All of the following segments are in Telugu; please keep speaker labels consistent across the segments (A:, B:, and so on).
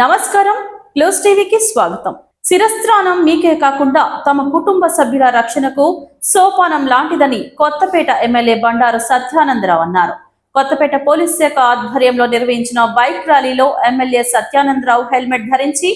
A: నమస్కారం. క్లోజ్ టీవీకి స్వాగతం. శిరస్త్రానం మీకే కాకుండా తమ కుటుంబ సభ్యుల రక్షణకు సోపానం లాంటిదని కొత్తపేట ఎమ్మెల్యే బండారు సత్యానందరావు అన్నారు. కొత్తపేట పోలీస్ శాఖ ఆధ్వర్యంలో నిర్వహించిన బైక్ ర్యాలీలో ఎమ్మెల్యే సత్యానందరావు హెల్మెట్ ధరించి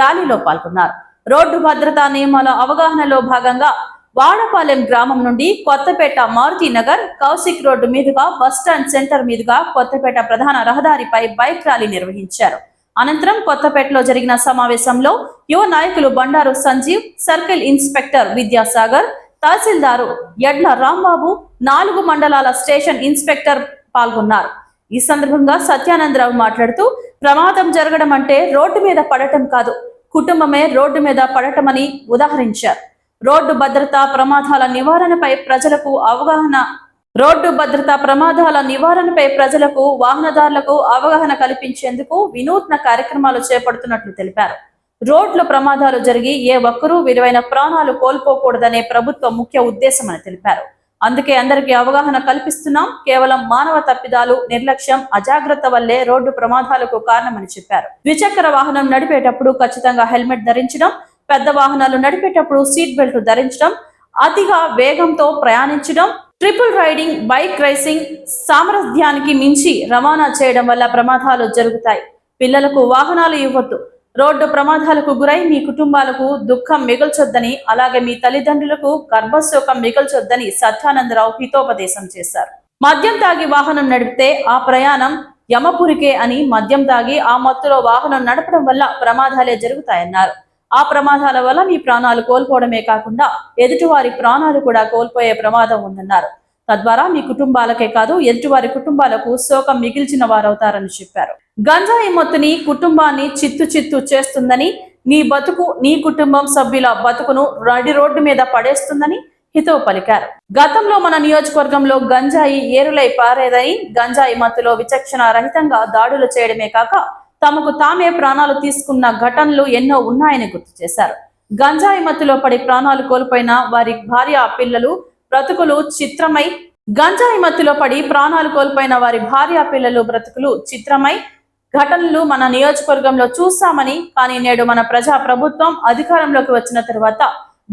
A: ర్యాలీలో పాల్గొన్నారు. రోడ్డు భద్రతా నియమాల అవగాహనలో భాగంగా వాడపాలెం గ్రామం నుండి కొత్తపేట మారుతి నగర్ కౌశిక్ రోడ్డు మీదుగా బస్టాండ్ సెంటర్ మీదుగా కొత్తపేట ప్రధాన రహదారిపై బైక్ ర్యాలీ నిర్వహించారు. అనంతరం కొత్తపేటలో జరిగిన సమావేశంలో యువ నాయకులు బండారు సంజీవ్ సర్కిల్ ఇన్స్పెక్టర్ విద్యాసాగర్ తహసీల్దారు ఎడ్ల రాంబాబు నాలుగు మండలాల స్టేషన్ ఇన్స్పెక్టర్ పాల్గొన్నారు. ఈ సందర్భంగా సత్యానందరావు మాట్లాడుతూ ప్రమాదం జరగడం అంటే రోడ్డు మీద పడటం కాదు కుటుంబమే రోడ్డు మీద పడటమని ఉదాహరించారు. రోడ్డు భద్రత ప్రమాదాల నివారణపై ప్రజలకు అవగాహన రోడ్డు భద్రతా ప్రమాదాల నివారణపై ప్రజలకు వాహనదారులకు అవగాహన కల్పించేందుకు వినూత్న కార్యక్రమాలు చేపడుతున్నట్లు తెలిపారు. రోడ్లు ప్రమాదాలు జరిగి ఏ ఒక్కరూ విలువైన ప్రాణాలు కోల్పోకూడదనే ప్రభుత్వ ముఖ్య ఉద్దేశమని తెలిపారు. అందుకే అందరికీ అవగాహన కల్పిస్తున్నాం. కేవలం మానవ తప్పిదాలు నిర్లక్ష్యం అజాగ్రత్త వల్లే రోడ్డు ప్రమాదాలకు కారణమని చెప్పారు. ద్విచక్ర వాహనం నడిపేటప్పుడు ఖచ్చితంగా హెల్మెట్ ధరించడం పెద్ద వాహనాలు నడిపేటప్పుడు సీట్ బెల్ట్ ధరించడం అతిగా వేగంతో ప్రయాణించడం ట్రిపుల్ రైడింగ్ బైక్ రైసింగ్ సామర్థ్యానికి మించి రవాణా చేయడం వల్ల ప్రమాదాలు జరుగుతాయి. పిల్లలకు వాహనాలు ఇవ్వద్దు. రోడ్డు ప్రమాదాలకు గురై మీ కుటుంబాలకు దుఃఖం మిగల్చొద్దని అలాగే మీ తల్లిదండ్రులకు గర్భశోకం మిగల్చొద్దని సత్యానందరావు హితోపదేశం చేశారు. మద్యం తాగి వాహనం నడిపితే ఆ ప్రయాణం యమపురికే అని మద్యం తాగి ఆ మత్తులో వాహనం నడపడం వల్ల ప్రమాదాలే జరుగుతాయన్నారు. ఆ ప్రమాదాల వల్ల మీ ప్రాణాలు కోల్పోవడమే కాకుండా ఎదుటివారి ప్రాణాలు కూడా కోల్పోయే ప్రమాదం ఉందన్నారు. తద్వారా మీ కుటుంబాలకే కాదు ఎదుటివారి కుటుంబాలకు శోకం మిగిల్చిన వారవుతారని చెప్పారు. గంజాయి మొత్తుని కుటుంబాన్ని చిత్తు చిత్తు చేస్తుందని నీ బతుకు నీ కుటుంబం సభ్యుల బతుకును నడి రోడ్డు మీద పడేస్తుందని హితవు పలికారు. గతంలో మన నియోజకవర్గంలో గంజాయి ఏరులై పారేదని గంజాయి మత్తులో విచక్షణ రహితంగా దాడులు చేయడమే కాక తమకు తామే ప్రాణాలు తీసుకున్న ఘటనలు ఎన్నో ఉన్నాయని గుర్తు చేశారు. గంజాయి మత్తులో పడి ప్రాణాలు కోల్పోయిన వారి భార్య పిల్లలు బ్రతుకులు చిత్రమై గంజాయి మత్తులో పడి ప్రాణాలు కోల్పోయిన వారి భార్య పిల్లలు బ్రతుకులు చిత్రమై ఘటనలు మన నియోజకవర్గంలో చూస్తామని కానీ నేడు మన ప్రజా ప్రభుత్వం అధికారంలోకి వచ్చిన తర్వాత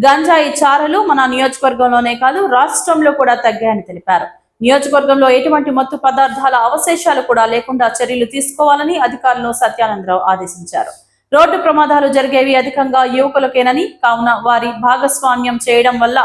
A: గంజాయి చారలు మన నియోజకవర్గంలోనే కాదు రాష్ట్రంలో కూడా తగ్గాయని తెలిపారు. నియోజకవర్గంలో ఎటువంటి మత్తు పదార్థాల అవశేషాలు కూడా లేకుండా చర్యలు తీసుకోవాలని అధికారులను సత్యానందరావు ఆదేశించారు. రోడ్డు ప్రమాదాలు జరిగేవి అధికంగా యువకులకేనని కావున వారి భాగస్వామ్యం చేయడం వల్ల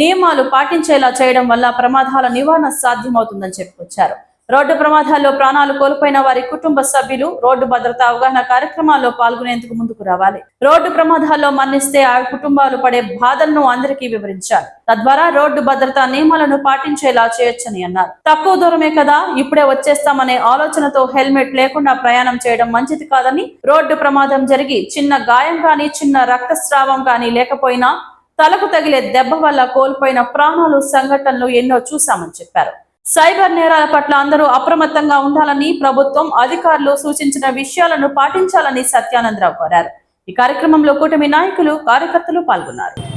A: నియమాలు పాటించేలా చేయడం వల్ల ప్రమాదాల నివారణ సాధ్యమవుతుందని చెప్పుకొచ్చారు. రోడ్డు ప్రమాదాల్లో ప్రాణాలు కోల్పోయిన వారి కుటుంబ సభ్యులు రోడ్డు భద్రతా అవగాహన కార్యక్రమాల్లో పాల్గొనేందుకు ముందుకు రావాలి. రోడ్డు ప్రమాదాల్లో మరణిస్తే ఆ కుటుంబాలు పడే బాధలను అందరికీ వివరించాలి. తద్వారా రోడ్డు భద్రతా నియమాలను పాటించేలా చేయొచ్చని అన్నారు. తక్కువ దూరమే కదా ఇప్పుడే వచ్చేస్తామనే ఆలోచనతో హెల్మెట్ లేకుండా ప్రయాణం చేయడం మంచిది కాదని రోడ్డు ప్రమాదం జరిగి చిన్న గాయం కానీ చిన్న రక్తస్రావం కానీ లేకపోయినా తలకు తగిలే దెబ్బ వల్ల కోల్పోయిన ప్రాణాలు సంఘటనలు ఎన్నో చూశామని చెప్పారు. సైబర్ నేరాల పట్ల అందరూ అప్రమత్తంగా ఉండాలని ప్రభుత్వం అధికారులు సూచించిన విషయాలను పాటించాలని సత్యానందరావు కోరారు. ఈ కార్యక్రమంలో కూటమి నాయకులు కార్యకర్తలు పాల్గొన్నారు.